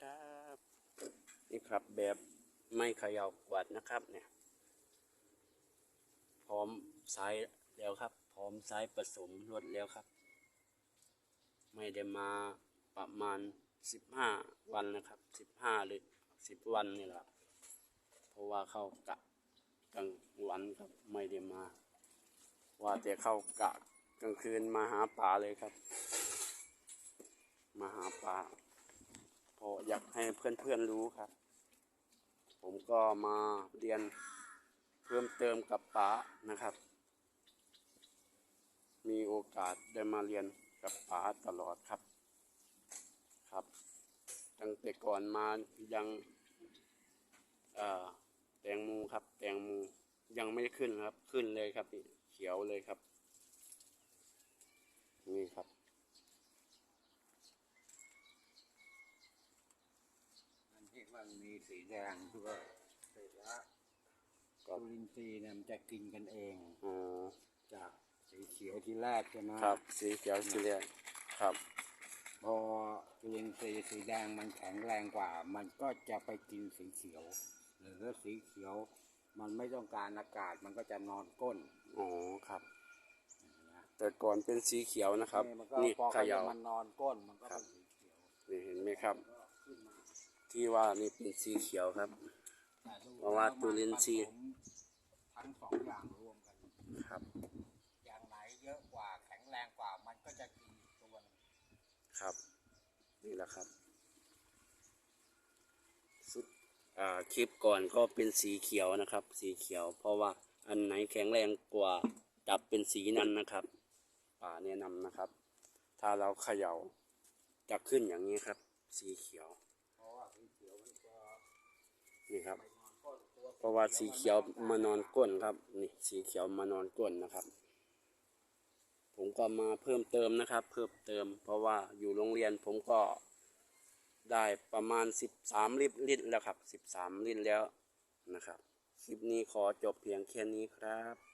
ครับ นี่ครับแบบไม่เขย่ากวาดนะครับเนี่ย พร้อมสายแล้วครับ พร้อมสายผสมรวดแล้วครับ ไม่ได้มาประมาณสิบห้าวันนะครับสิบห้าหรือสิบวันนี่แหละเพราะว่าเข้ากะกลางวันครับไม่ได้มา ว่าแต่เข้ากะกลางคืนมาหาปลาเลยครับ มาหาปลา พออยากให้เพื่อนๆรู้ครับ ผมก็มาเรียนเพิ่มเติมกับป๋านะครับ มีโอกาสได้มาเรียนกับป๋าตลอดครับครับ ตั้งแต่ก่อนมายังเอ่อแตงโมครับ แตงโมยังไม่ได้ขึ้นครับ ขึ้นเลยครับนี่เขียวเลยครับ นี่ครับ มัน ที่มันมีสีแดงคือว่าเสร็จแล้วก็จุลินทรีย์เนี่ยมันจะกินกันเอง อ๋อ จากสีเขียวที่แรกใช่ไหมครับ สีเขียวสีเหลืองครับ พอจุลินทรีย์สีแดงมันแข็งแรงกว่า มันก็จะไปกินสีเขียว หรือสีเขียว มันไม่ต้องการอากาศมันก็จะนอนก้นอ๋อครับนะแต่ก่อนเป็นสีเขียวนะครับ นี่มันก็นี่พอเขเขาย่ามันนอนก้นมันก็ครัเป็บนสีเขียว นี่เห็นไหมครับ ก็ขึ้นมา ที่ว่านี่เป็นสีเขียวครับแต่ดูเพราะว่าจุลินทรีย์ผสมทั้งสองอย่างรวมกัน ครับ อย่างไหนเยอะกว่าแข็งแรงกว่ามันก็จะกินอีกตัวหนึงครับ นี่แหละครับสุดอ่าคลิปก่อนก็เป็นสีเขียวนะครับ สีเขียว เพราะว่าอันไหนแข็งแรงกว่าจับเป็นสีนั้นนะครับ ป่าแนะนำนะครับ ถ้าเราเขย่าจะขึ้นอย่างนี้ครับ สีเขียว เพราะว่าสีเขียวมันก็ นี่ครับ เพราะว่าสีเขียวมานอนก้นครับ นี่สีเขียวมานอนก้นนะครับ ผมก็มาเพิ่มเติมนะครับ เพิ่มเติม เพราะว่าอยู่โรงเรียนผมก็ได้ประมาณสิบสามลิตรลิตรแล้วครับสิบสามลิตรแล้วนะครับ คลิปนี้ขอจบเพียงแค่นี้ครับ